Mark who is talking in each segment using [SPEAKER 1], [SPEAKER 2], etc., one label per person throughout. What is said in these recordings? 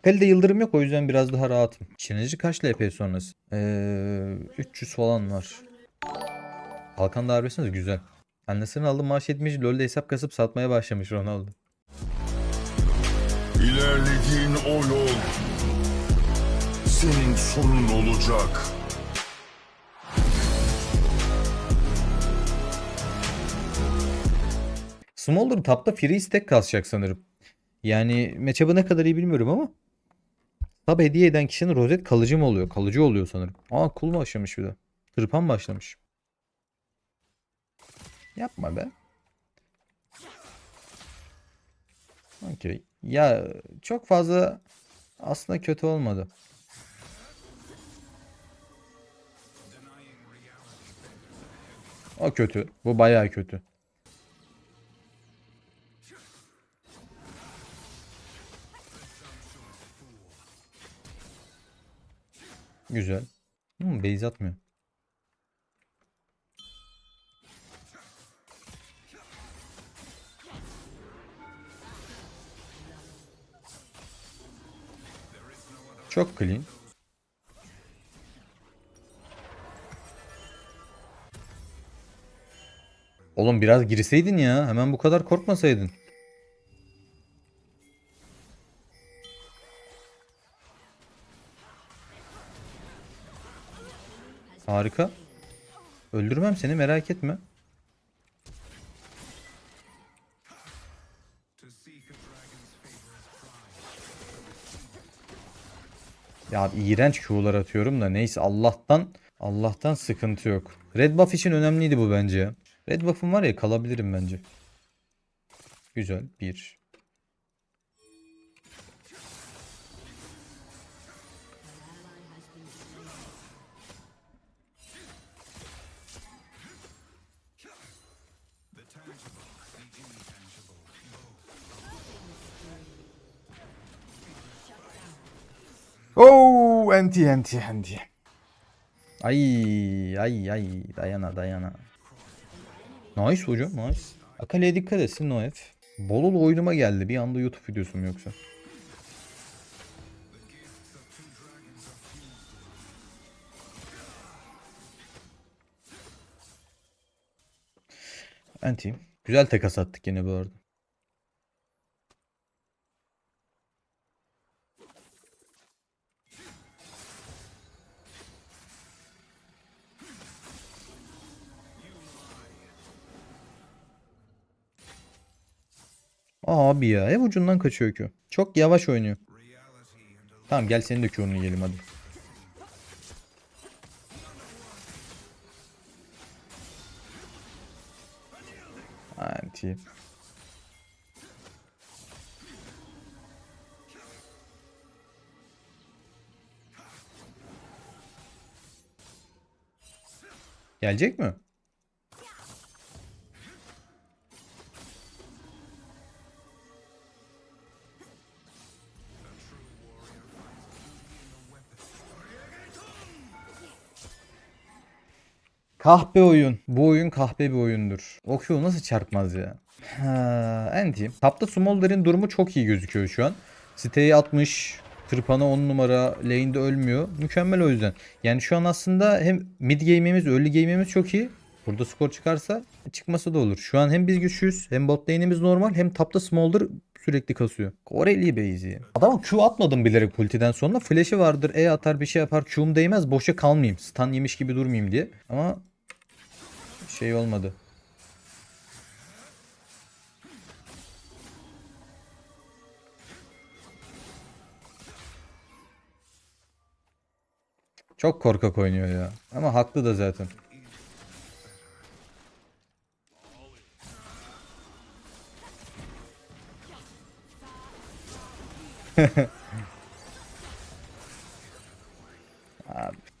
[SPEAKER 1] Akali'de yıldırım yok o yüzden biraz daha rahatım. Çinici kaç LP sonrası? Ee, 300 falan var. Halkan darbesi de güzel. Annesinin aldığı maaş yetmiş LoL'de hesap kasıp satmaya başlamış Ronaldo.
[SPEAKER 2] İlerlediğin o yol senin sonun olacak.
[SPEAKER 1] Smolder tapta free stack kasacak sanırım. Yani matchup'ı ne kadar iyi bilmiyorum ama Tab hediye eden kişinin rozet kalıcı mı oluyor? Kalıcı oluyor sanırım. Aa kul başlamış bir de. Tırpan başlamış. Yapma be. Okey. Ya çok fazla aslında kötü olmadı. O kötü. Bu bayağı kötü. Güzel. Hmm, base atmıyor. Çok clean. Oğlum biraz girseydin ya. Hemen bu kadar korkmasaydın. Harika. Öldürmem seni merak etme. Ya iğrenç Q'lar atıyorum da neyse Allah'tan Allah'tan sıkıntı yok. Red buff için önemliydi bu bence. Red buff'um var ya kalabilirim bence. Güzel. Bir. Oh, anti anti anti. Ay ay ay dayana dayana. Nice hocam nice. Akale'ye dikkat etsin Noef. Bolulu oyunuma geldi bir anda YouTube videosum yoksa. Anti. Güzel takas attık yine bu arada. Abi ya ev ucundan kaçıyor ki. Çok yavaş oynuyor. Tamam gel senin de Q'unu yiyelim hadi. Anti. Gelecek mi? Kahpe oyun. Bu oyun kahpe bir oyundur. O Q nasıl çarpmaz ya? Ha, anti. Tapta Smolder'in durumu çok iyi gözüküyor şu an. Siteyi atmış. Tırpanı 10 numara. Lane'de ölmüyor. Mükemmel o yüzden. Yani şu an aslında hem mid game'imiz, early game'imiz çok iyi. Burada skor çıkarsa çıkması da olur. Şu an hem biz güçlüyüz hem bot lane'imiz normal hem tapta Smolder sürekli kasıyor. Koreli base Adama Q atmadım bilerek ultiden sonra. Flash'i vardır, E atar bir şey yapar. Q'um değmez boşa kalmayayım. Stun yemiş gibi durmayayım diye. Ama şey olmadı. Çok korkak oynuyor ya. Ama haklı da zaten.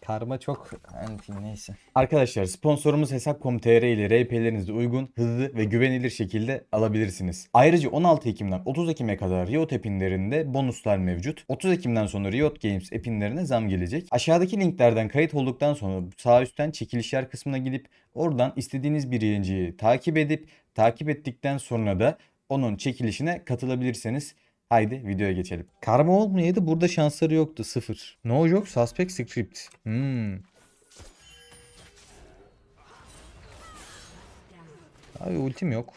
[SPEAKER 1] karma çok anti neyse. Arkadaşlar sponsorumuz Hesap.com.tr ile RP'lerinizi uygun, hızlı ve güvenilir şekilde alabilirsiniz. Ayrıca 16 Ekim'den 30 Ekim'e kadar Riot epinlerinde bonuslar mevcut. 30 Ekim'den sonra Riot Games epinlerine zam gelecek. Aşağıdaki linklerden kayıt olduktan sonra sağ üstten çekilişler kısmına gidip oradan istediğiniz bir yayıncıyı takip edip takip ettikten sonra da onun çekilişine katılabilirsiniz. Haydi videoya geçelim. Karma olmayaydı burada şansları yoktu. Sıfır. No joke suspect script. Hmm. Abi ultim yok.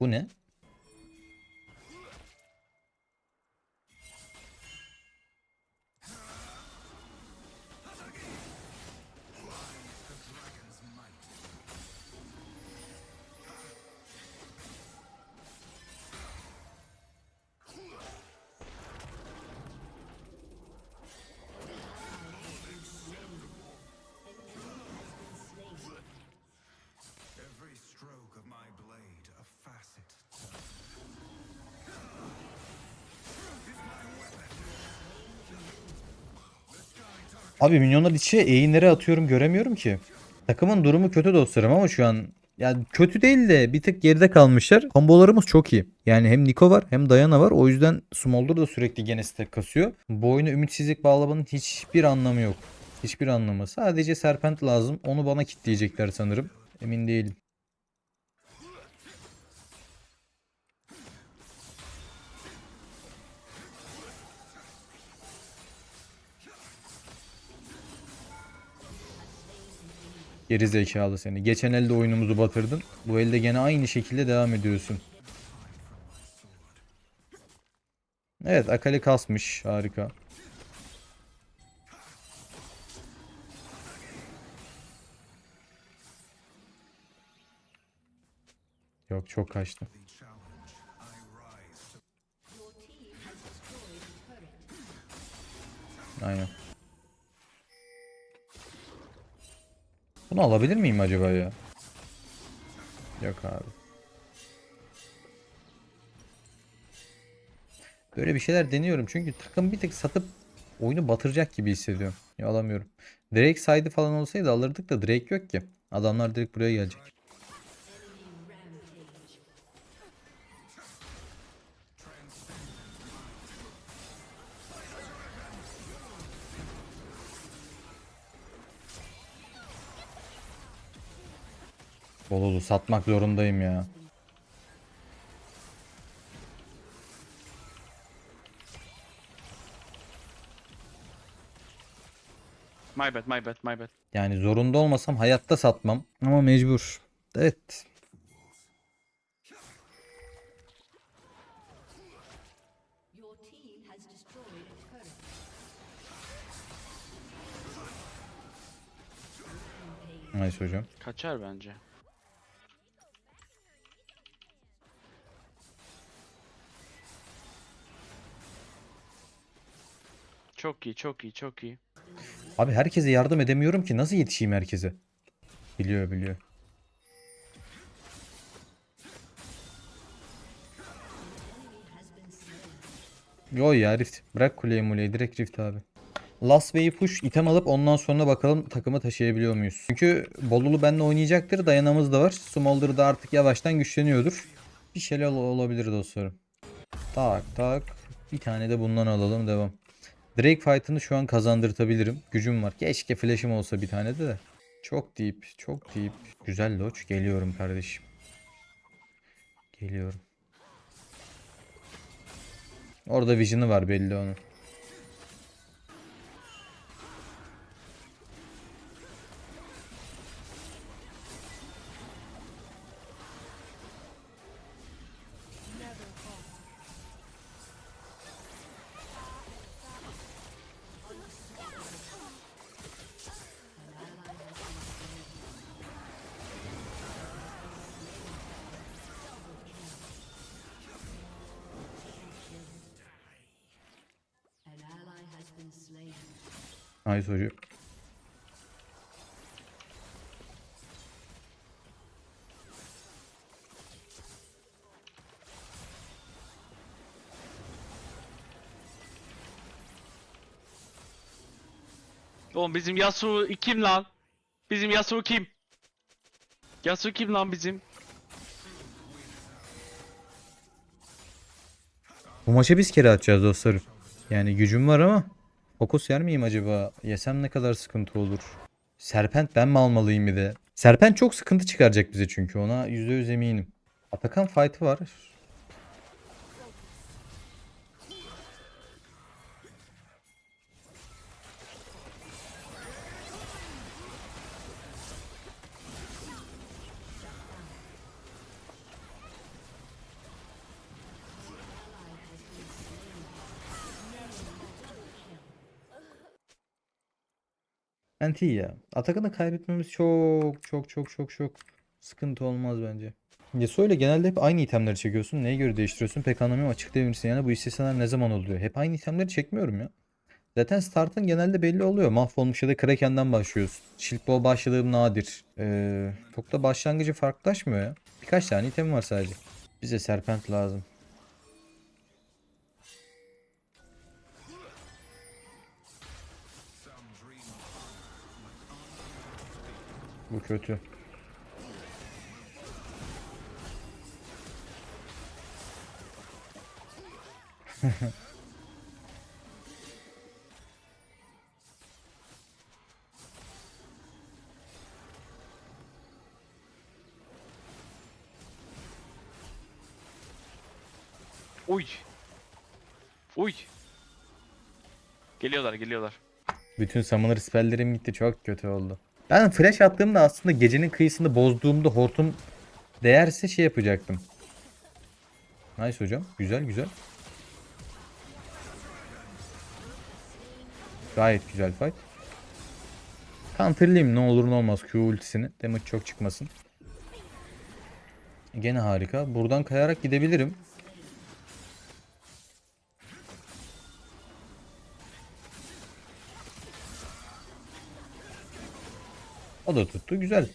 [SPEAKER 1] Bu ne? Abi minyonlar içe eğimlere atıyorum göremiyorum ki. Takımın durumu kötü dostlarım ama şu an yani kötü değil de bir tık geride kalmışlar. Kombolarımız çok iyi. Yani hem Niko var hem Dayana var. O yüzden Smolder da sürekli gene stack kasıyor. Bu oyuna ümitsizlik bağlamanın hiçbir anlamı yok. Hiçbir anlamı. Sadece Serpent lazım. Onu bana kitleyecekler sanırım. Emin değilim. Geri zekalı seni. Geçen elde oyunumuzu batırdın. Bu elde gene aynı şekilde devam ediyorsun. Evet Akali kasmış. Harika. Yok çok kaçtı. Aynen. Bunu alabilir miyim acaba ya? Yok abi. Böyle bir şeyler deniyorum çünkü takım bir tek satıp oyunu batıracak gibi hissediyorum. Ya alamıyorum. Drake saydı falan olsaydı alırdık da Drake yok ki. Adamlar direkt buraya gelecek. Bololu satmak zorundayım ya.
[SPEAKER 3] My bad, my bad, my bad.
[SPEAKER 1] Yani zorunda olmasam hayatta satmam ama mecbur. Evet. Nice hocam.
[SPEAKER 3] Kaçar bence. Çok iyi, çok iyi, çok iyi.
[SPEAKER 1] Abi herkese yardım edemiyorum ki nasıl yetişeyim herkese? Biliyor biliyor. Yo ya Rift. Bırak kuleyi muleyi direkt Rift abi. Last Wave push item alıp ondan sonra bakalım takımı taşıyabiliyor muyuz? Çünkü Bolulu benimle oynayacaktır. Dayanamız da var. Smolder da artık yavaştan güçleniyordur. Bir şeyler ol- olabilir dostlarım. Tak tak. Bir tane de bundan alalım devam. Drake fight'ını şu an kazandırtabilirim. Gücüm var. Keşke flash'ım olsa bir tane de. Çok deep, çok deep. Güzel dodge. Geliyorum kardeşim. Geliyorum. Orada vision'ı var belli onun. Nice hocam.
[SPEAKER 3] Oğlum bizim Yasuo kim lan? Bizim Yasuo kim? Yasuo kim lan bizim?
[SPEAKER 1] Bu maçı biz kere atacağız dostlarım. Yani gücüm var ama fokus yer miyim acaba? Yesem ne kadar sıkıntı olur? Serpent ben mi almalıyım bir de? Serpent çok sıkıntı çıkaracak bize çünkü ona %100 eminim. Atakan fight'ı var. Anti ya. Atakan'ı kaybetmemiz çok çok çok çok çok sıkıntı olmaz bence. Yasuo ile genelde hep aynı itemleri çekiyorsun. Neye göre değiştiriyorsun? Pek anlamıyorum. Açıklayabilir misin? Yani bu istisnalar ne zaman oluyor? Hep aynı itemleri çekmiyorum ya. Zaten startın genelde belli oluyor. Mahvolmuş ya da Kraken'den başlıyorsun. Shield Ball başladığım nadir. Ee, çok da başlangıcı farklılaşmıyor ya. Birkaç tane item var sadece. Bize Serpent lazım. Bu kötü.
[SPEAKER 3] Uy. Uy. Geliyorlar geliyorlar.
[SPEAKER 1] Bütün summoner spelllerim gitti. Çok kötü oldu. Ben flash attığımda aslında gecenin kıyısını bozduğumda hortum değerse şey yapacaktım. Nice hocam. Güzel güzel. Gayet güzel fight. Counterlayayım ne olur ne olmaz Q ultisini. Damage çok çıkmasın. Gene harika. Buradan kayarak gidebilirim. O da tuttu. Güzel.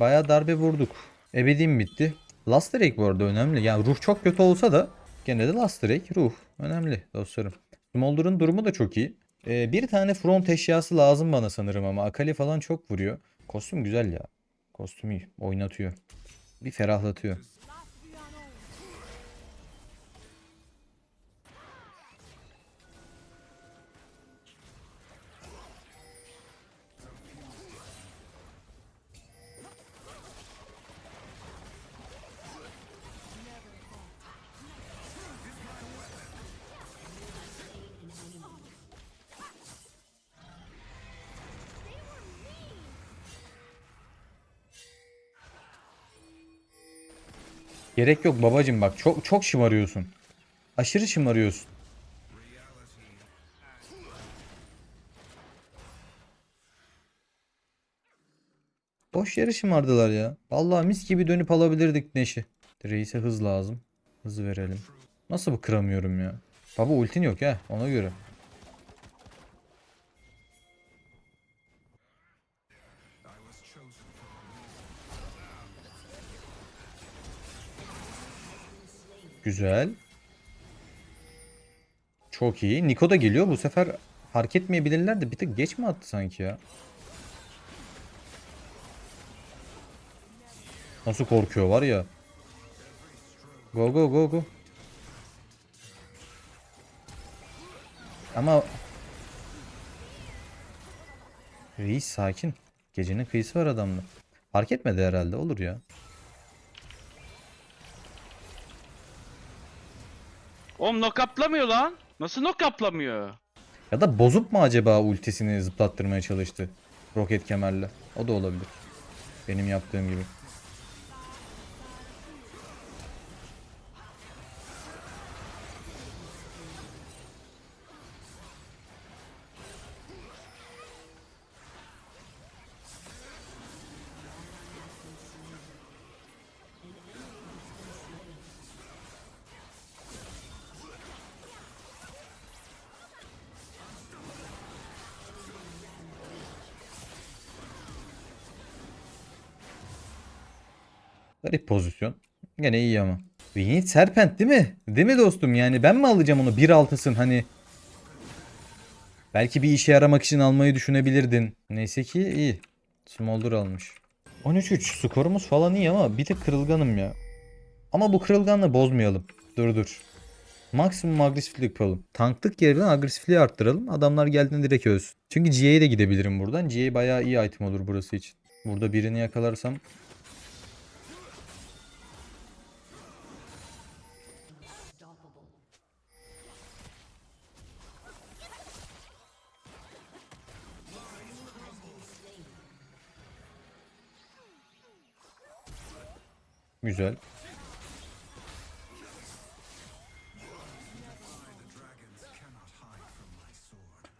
[SPEAKER 1] Bayağı darbe vurduk. Ebediğim bitti. Last Drake bu arada önemli. Yani ruh çok kötü olsa da gene de Last Drake ruh. Önemli dostlarım. Smolder'ın durumu da çok iyi. Ee, bir tane front eşyası lazım bana sanırım ama Akali falan çok vuruyor. Kostüm güzel ya. Kostüm iyi. Oynatıyor. Bir ferahlatıyor. Gerek yok babacım bak çok çok şımarıyorsun. Aşırı şımarıyorsun. Boş yere şımardılar ya. Vallahi mis gibi dönüp alabilirdik Neş'i. Reis'e hız lazım. Hız verelim. Nasıl bu kıramıyorum ya? Baba ultin yok ha ona göre. Güzel. Çok iyi. Niko da geliyor. Bu sefer fark etmeyebilirler de bir tık geç mi attı sanki ya? Nasıl korkuyor var ya. Go go go go. Ama Reis sakin. Gecenin kıyısı var adamda. Fark etmedi herhalde. Olur ya.
[SPEAKER 3] Oğlum knockuplamıyor lan. Nasıl knockuplamıyor?
[SPEAKER 1] Ya da bozup mu acaba ultisini zıplattırmaya çalıştı? Roket kemerle. O da olabilir. Benim yaptığım gibi. Garip pozisyon. Gene iyi ama. Vinit Serpent değil mi? Değil mi dostum? Yani ben mi alacağım onu? Bir altısın hani. Belki bir işe yaramak için almayı düşünebilirdin. Neyse ki iyi. Smolder almış. 13-3 skorumuz falan iyi ama bir tık kırılganım ya. Ama bu kırılganla bozmayalım. Dur dur. Maksimum agresiflik yapalım. Tanklık yerine agresifliği arttıralım. Adamlar geldiğinde direkt ölsün. Çünkü GA'ye de gidebilirim buradan. GA bayağı iyi item olur burası için. Burada birini yakalarsam güzel.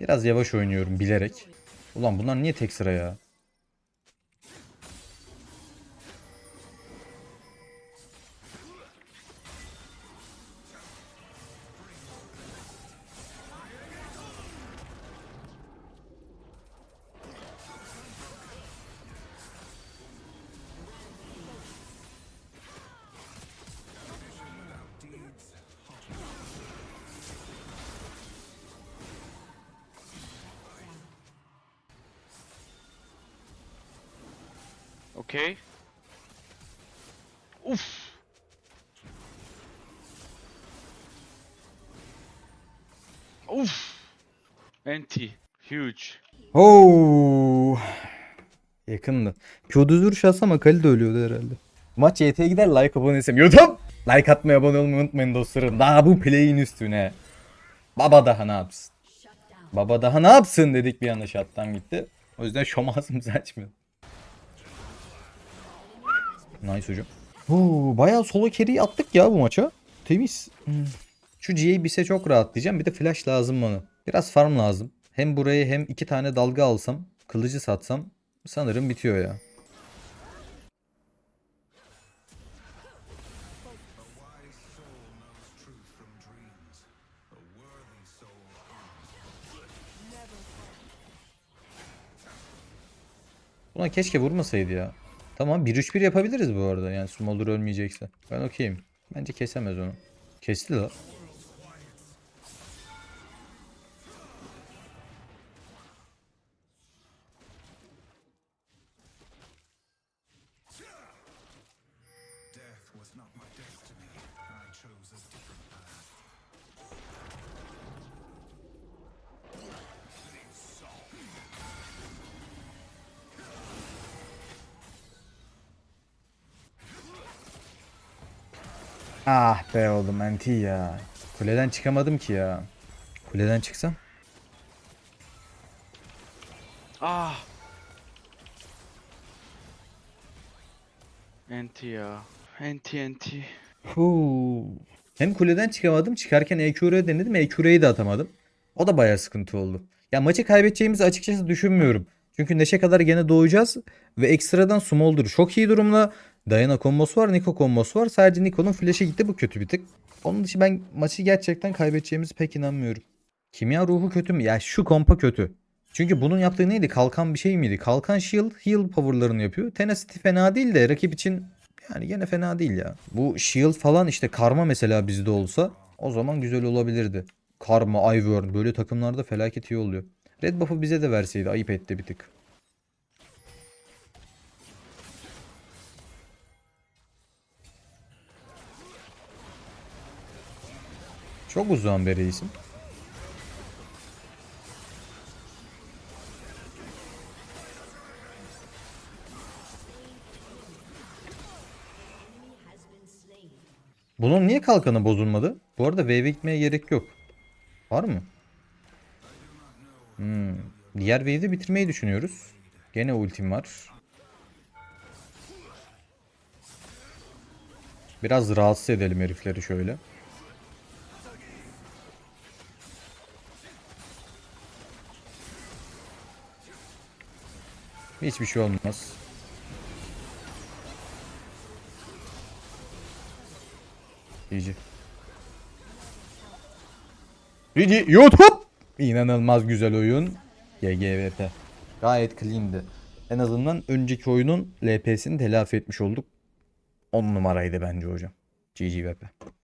[SPEAKER 1] Biraz yavaş oynuyorum bilerek. Ulan bunlar niye tek sıra ya?
[SPEAKER 3] Okey. Uf. Uf. Anti. Huge.
[SPEAKER 1] Oo. Yakındı. Q düz vuruş atsam Akali de ölüyordu herhalde. Maç YT'ye gider like abone. YouTube! Like atmayı abone olmayı unutmayın dostlarım. Daha bu play'in üstüne. Baba daha ne yapsın? Baba daha ne yapsın dedik bir anda şattan gitti. O yüzden şom ağzımızı açmıyor. Nice hocam. Oo, bayağı solo carry attık ya bu maça. Temiz. Hmm. Şu GA bise çok rahatlayacağım. Bir de flash lazım bana. Biraz farm lazım. Hem buraya hem iki tane dalga alsam, kılıcı satsam sanırım bitiyor ya. Buna keşke vurmasaydı ya. Tamam 1-3-1 yapabiliriz bu arada. Yani Smolder ölmeyecekse. Ben okeyim. Bence kesemez onu. Kesti la. Ah be oğlum anti ya. Kuleden çıkamadım ki ya. Kuleden çıksam.
[SPEAKER 3] Ah. Anti ya. Anti anti.
[SPEAKER 1] Huu. Hem kuleden çıkamadım çıkarken EQR'ye denedim EQR'yi de atamadım. O da bayağı sıkıntı oldu. Ya maçı kaybedeceğimizi açıkçası düşünmüyorum. Çünkü Neşe kadar gene doğacağız. Ve ekstradan Smolder çok iyi durumda. Diana kombosu var, Nico kombosu var. Sadece Nico'nun flash'e gitti bu kötü bir tık. Onun dışı ben maçı gerçekten kaybedeceğimizi pek inanmıyorum. Kimya ruhu kötü mü? Ya şu kompa kötü. Çünkü bunun yaptığı neydi? Kalkan bir şey miydi? Kalkan shield, heal power'larını yapıyor. Tenacity fena değil de rakip için yani gene fena değil ya. Bu shield falan işte karma mesela bizde olsa o zaman güzel olabilirdi. Karma, Ivern böyle takımlarda felaket iyi oluyor. Red buff'ı bize de verseydi ayıp etti bir tık. Çok uzun beri isim. Bunun niye kalkanı bozulmadı? Bu arada wave gitmeye gerek yok. Var mı? Hmm. Diğer wave'i bitirmeyi düşünüyoruz. Gene ultim var. Biraz rahatsız edelim herifleri şöyle. Hiçbir şey olmaz. GG. GG YouTube. İnanılmaz güzel oyun. GGVP. Gayet clean'di. En azından önceki oyunun LP'sini telafi etmiş olduk. 10 numaraydı bence hocam. GGVP.